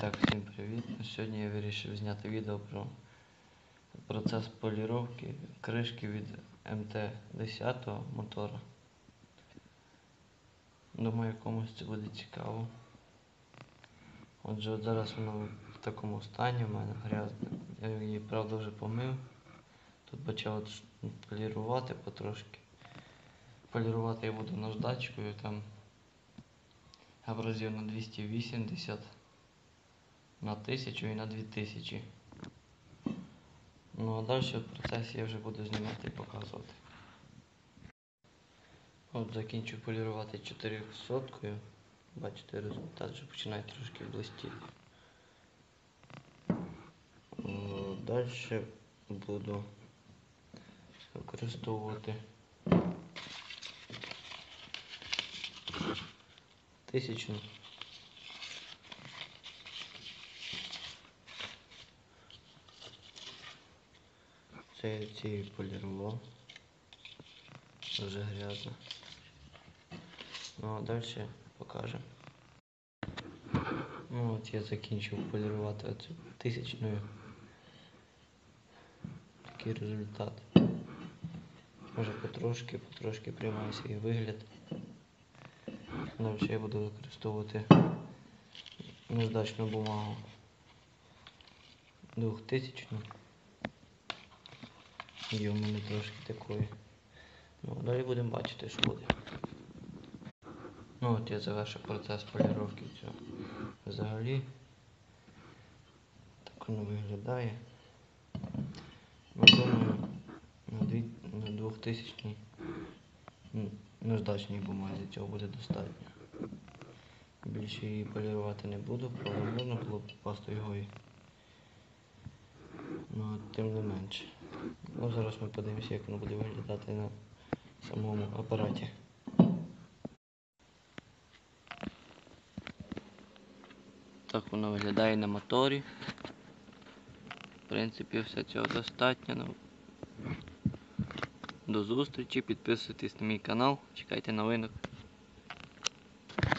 Так, всім привіт. Сьогодні я вирішив зняти відео про процес поліровки кришки від МТ-10 мотора. Думаю, комусь це буде цікаво. Отже, от зараз воно в такому стані в мене грязне. Я її правда вже помив. Тут почав полірувати потрошки. Полірувати я буду наждачкою там абразив на 280 на 1000 і на 2000. Ну а далі в процесі я вже буду знімати і показувати. От закінчу полірувати 400 Бачите, результат вже починає трошки блистіти. Далі буду використовувати тисячну. Це цією полірував. Вже грязно. Ну а далі покажемо. Ну от я закінчив полірувати оцю тисячною. Такий результат. Може потрошки, потрошки приймає свій вигляд. Далі я буду використовувати наждачну бумагу 2000 Є в мене трошки такої. Ну, далі будемо бачити, що буде. Ну от я завершив процес поліровки цього. Взагалі. Так воно виглядає. Ну, думаю, на, дві, на 2000 м, наждачній бумазі цього буде достатньо. Більше її полірувати не буду, правда можна було б пастою гої. Ну, тим не менше. Ну, зараз ми подивимося, як воно буде виглядати на самому апараті. Так воно виглядає на моторі. В принципі, все цього достатньо. Ну, До зустрічі, підписуйтесь на мій канал, чекайте новинок.